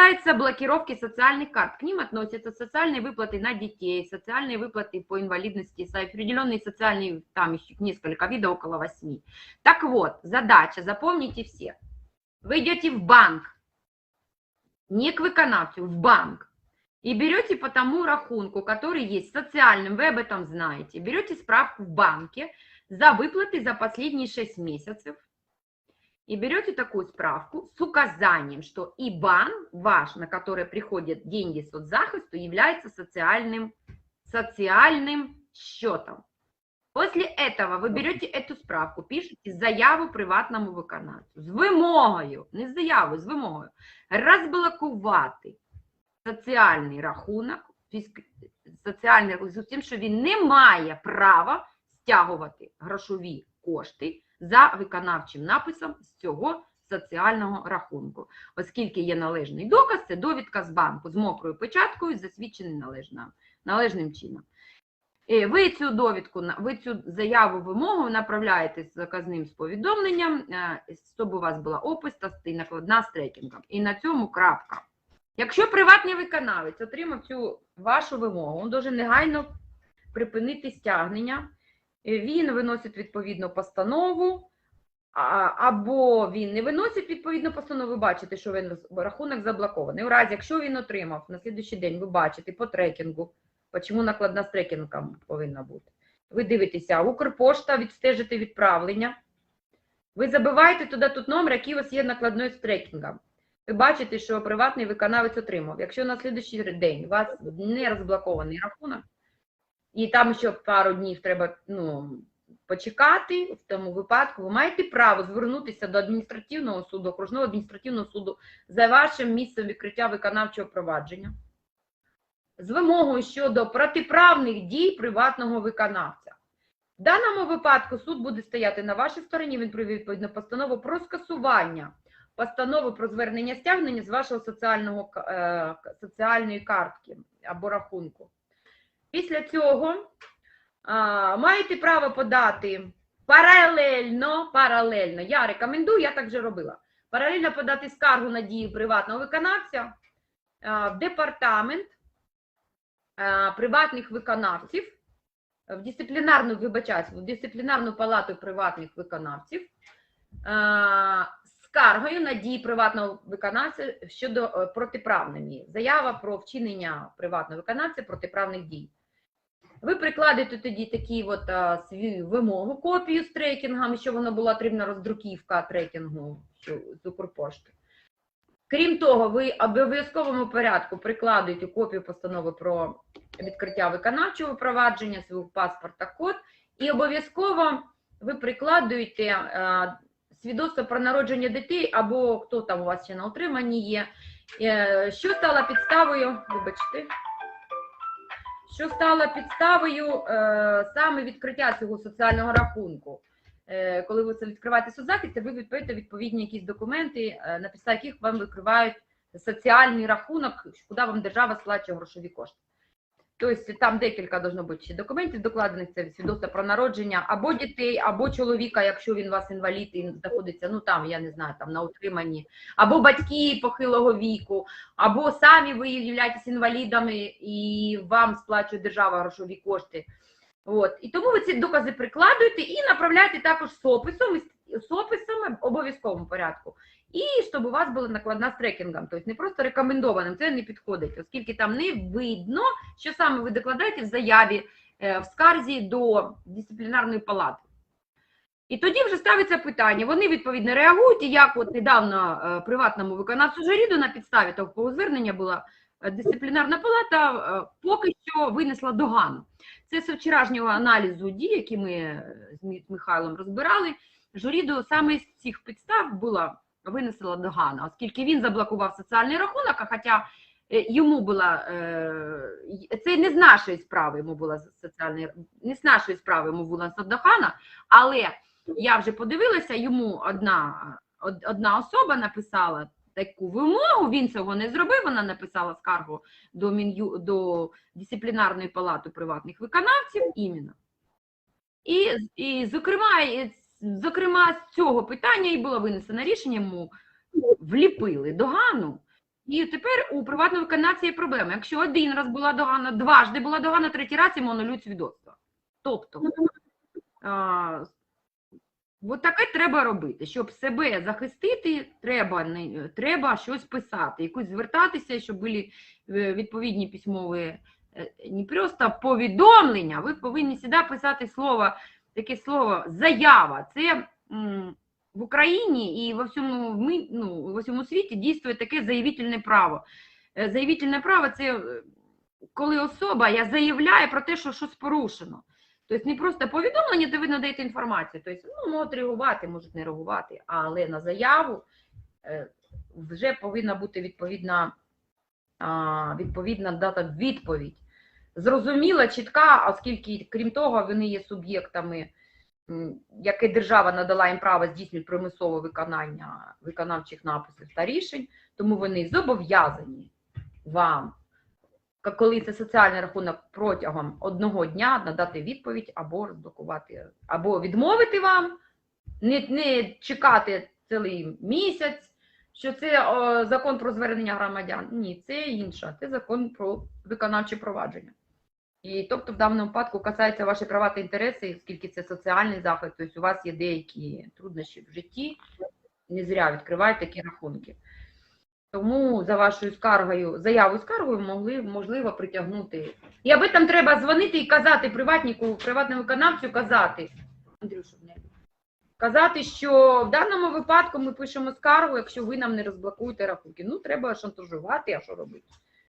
касается блокировки социальных карт, к ним относятся социальные выплаты на детей, социальные выплаты по инвалидности, определенные социальные, там еще несколько видов, около восьми. Так вот, задача, запомните все. Вы идете в банк, не к виконавцу, в банк, и берете по тому рахунку, который есть социальным, вы об этом знаете, берете справку в банке за выплаты за последние 6 месяцев, и берете такую справку с указанием, что ИБАН ваш, на который приходят деньги соцзахисту, является социальным, социальным счетом. После этого ви берете эту справку, пишете заяву приватному виконавцю з вимогою, не з заявою, з вимогою, розблокувати соціальний рахунок, фіск- соціальний рахунок, з тим, що він не має права стягувати грошові кошти за виконавчим написом з цього соціального рахунку, оскільки є належний доказ, це довідка з банку з мокрою печаткою, засвідчений належно, належним чином. Е, Ви цю довідку, ви цю заяву вимогу направляєте з заказним з повідомленням, е, щоб у вас була опис та накладна з трекінгом. І на цьому крапка. Якщо приватний виконавець отримав цю вашу вимогу, він дуже негайно припинити стягнення, він виносить відповідну постанову, або він не виносить відповідну постанову, ви бачите, що він рахунок заблокований. У разі, якщо він отримав на слідуючий день, ви бачите по трекінгу, чому накладна з трекінгом повинна бути. Ви дивитеся, Укрпошта відстежите відправлення. Ви забиваєте туди тут номер, який у вас є накладною з трекінгом. Ви бачите, що приватний виконавець отримав. Якщо на слідуючий день у вас не розблокований рахунок, і там ще пару днів треба ну, почекати, в тому випадку ви маєте право звернутися до адміністративного суду, окружного адміністративного суду за вашим місцем відкриття виконавчого провадження з вимогою щодо протиправних дій приватного виконавця. В даному випадку суд буде стояти на вашій стороні, він прийме відповідну постанову про скасування постанови про звернення стягнення з вашого соціального, е, соціальної картки або рахунку. Після цього а, маєте право подати паралельно, паралельно, я рекомендую, я так вже робила, паралельно подати скаргу на дію приватного виконавця а, в департамент а, приватних виконавців, в дисциплінарну, вибачаюсь, в дисциплінарну палату приватних виконавців а, скаргою на дії приватного виконавця щодо е, протиправної заява про вчинення приватного виконавця протиправних дій. Ви прикладете тоді такі от а, свою вимогу, копію з трекінгом, що воно була потрібна роздруківка трекінгу з Укрпошти. Крім того, ви обов'язковому порядку прикладуєте копію постанови про відкриття виконавчого провадження, свій паспорт та код, і обов'язково ви прикладуєте е, свідоцтво про народження дітей або хто там у вас ще на утриманні є, е, що стало підставою, вибачте, що стало підставою е, саме відкриття цього соціального рахунку. Е, коли ви це відкриваєте соцзахист, ви відповідаєте відповідні якісь документи, е, на підставі яких вам викривають соціальний рахунок, куди вам держава сплачує грошові кошти. Тобто там декілька должно бути ще документів докладених, це свідоцтво про народження або дітей, або чоловіка, якщо він у вас інвалід і знаходиться, ну там, я не знаю, там на утриманні, або батьки похилого віку, або самі ви являєтесь інвалідами і вам сплачує держава грошові кошти. От. І тому ви ці докази прикладуєте і направляєте також з описом, з описом в обов'язковому порядку. І щоб у вас була накладна з трекінгом, тобто не просто рекомендованим, це не підходить, оскільки там не видно, що саме ви докладаєте в заяві е, в скарзі до дисциплінарної палати. І тоді вже ставиться питання. Вони відповідно реагують, і як от недавно е, приватному виконавцю Жаріду на підставі того звернення була е, дисциплінарна палата поки що винесла догану. Це з вчорашнього аналізу дій, які ми з Михайлом розбирали. Журіду саме з цих підстав була винесла догана, оскільки він заблокував соціальний рахунок, а хоча е, йому була е, це не з нашої справи йому була соціальний не з нашої справи йому була догана, але я вже подивилася, йому одна, одна особа написала таку вимогу, він цього не зробив, вона написала скаргу до, Мін'ю, до дисциплінарної палати приватних виконавців іменно. І, і зокрема, зокрема, з цього питання і було винесено рішення, йому вліпили догану, І тепер у приватного виконавця є проблема. Якщо один раз була догана, дважди була догана, третій раз йому анулюють свідоцтво. Тобто, а, от таке треба робити. Щоб себе захистити, треба, не, треба щось писати, якось звертатися, щоб були е, відповідні письмові е, не просто повідомлення, ви повинні сюди писати слово, таке слово заява. Це в Україні і во всьому, ми- ну, во всьому світі дійствує таке заявительне право. Е, Заявительне право це е, коли особа я заявляю про те, що щось порушено. Тобто не просто повідомлення, де ви надаєте інформацію. Тобто, ну, можуть реагувати, можуть не реагувати, але на заяву е, вже повинна бути відповідна, відповідна дата відповідь. Зрозуміла, чітка, оскільки, крім того, вони є суб'єктами, яке держава надала їм право здійснювати примусове виконання виконавчих написів та рішень, тому вони зобов'язані вам, коли це соціальний рахунок протягом одного дня надати відповідь або розблокувати, або відмовити вам, не, не чекати цілий місяць, що це о, закон про звернення громадян. Ні, це інше, це закон про виконавче провадження. І тобто в даному випадку касається ваші права та інтереси, оскільки це соціальний захист, тобто у вас є деякі труднощі в житті, не зря відкривають такі рахунки. Тому за вашою скаргою, заявою скаргою могли, можливо притягнути. І аби там треба дзвонити і казати приватнику, приватному виконавцю казати. Андрюша, не. Казати, що в даному випадку ми пишемо скаргу, якщо ви нам не розблокуєте рахунки. Ну, треба шантажувати, а що робити?